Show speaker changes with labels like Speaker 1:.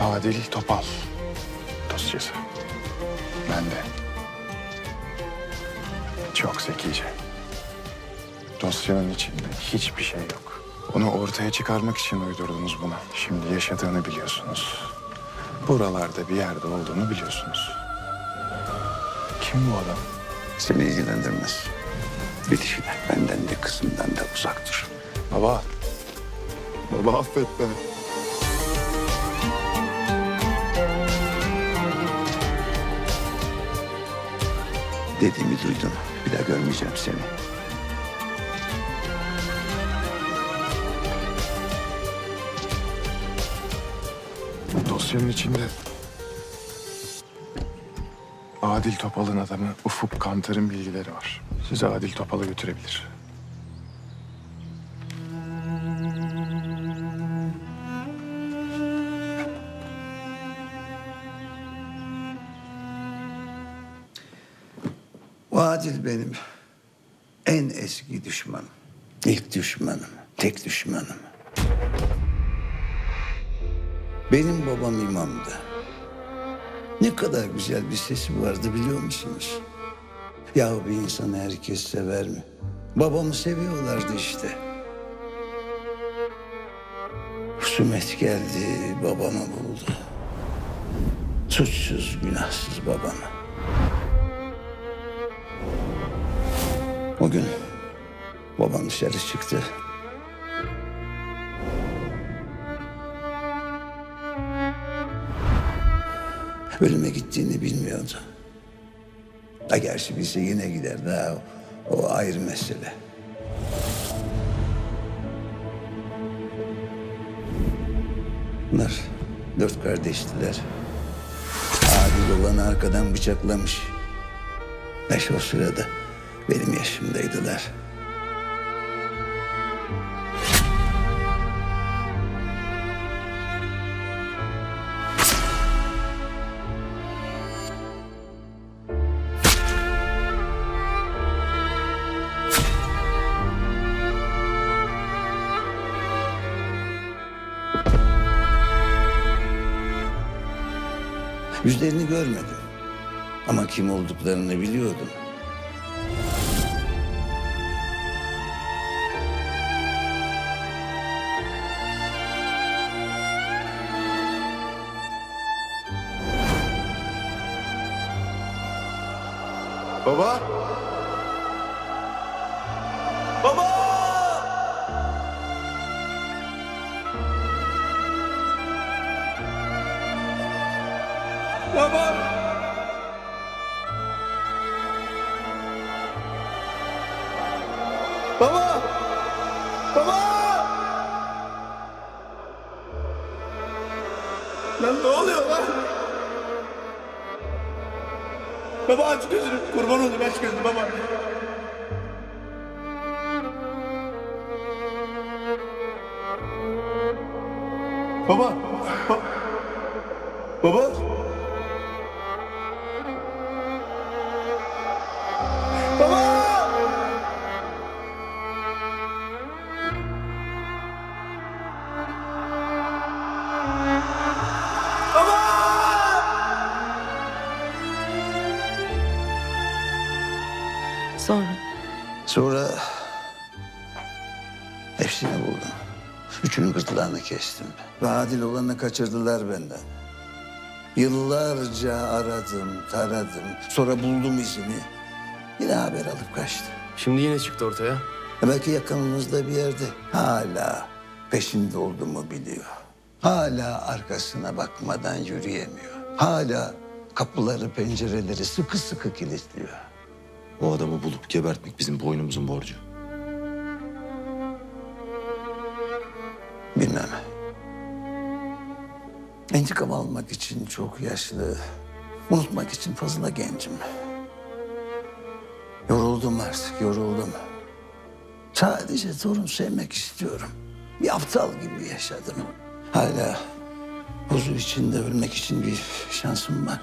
Speaker 1: Adil Topal dosyası. Ben de. Çok zekice. Dosyanın içinde hiçbir şey yok. Onu ortaya çıkarmak için uydurdunuz bunu. Şimdi yaşadığını biliyorsunuz. Buralarda bir yerde olduğunu biliyorsunuz. Kim bu adam?
Speaker 2: Seni ilgilendirmez. Bitişine benden de kızından da uzak dur.
Speaker 1: Baba. Baba affet beni.
Speaker 2: Dediğimi duydun. Bir daha görmeyeceğim seni.
Speaker 1: Dosyanın içinde Adil Topal'ın adamı Ufuk Kantar'ın bilgileri var. Sizi Adil Topal'a götürebilir.
Speaker 2: O Adil benim en eski düşmanım. İlk düşmanım, tek düşmanım. Benim babam imamdı. Ne kadar güzel bir sesi vardı biliyor musunuz? Yahu bir insanı herkes sever mi? Babamı seviyorlardı işte. Husumet geldi, babamı buldu. Suçsuz, günahsız babamı. O gün babam dışarı çıktı. Ölüme gittiğini bilmiyordu. Ha gerçi bilse yine gider daha o, o ayrı mesele. Bunlar dört kardeştiler. Adil olanı arkadan bıçaklamış. Beş o sırada benim yaşımdaydılar. Yüzlerini görmedim. Ama kim olduklarını biliyordum.
Speaker 1: Baba! Baba! Baba! Baba! Baba! Lan ne oluyor lan? Baba aç gözünü. Kurban olayım aç gözünü baba. Baba. Ba- baba.
Speaker 3: Sonra
Speaker 2: Sonra hepsini buldum. Üçünün gırtlağını kestim. Ve adil olanı kaçırdılar benden. Yıllarca aradım, taradım. Sonra buldum izini. Yine haber alıp kaçtı.
Speaker 4: Şimdi yine çıktı ortaya.
Speaker 2: E Belki yakınımızda bir yerde. Hala peşinde olduğumu biliyor. Hala arkasına bakmadan yürüyemiyor. Hala kapıları, pencereleri sıkı sıkı kilitliyor.
Speaker 5: O adamı bulup gebertmek bizim boynumuzun borcu.
Speaker 2: Bilmem. İntikam almak için çok yaşlı. Unutmak için fazla gencim. Yoruldum artık, yoruldum. Sadece torun sevmek istiyorum. Bir aptal gibi yaşadım. Hala huzur içinde ölmek için bir şansım var.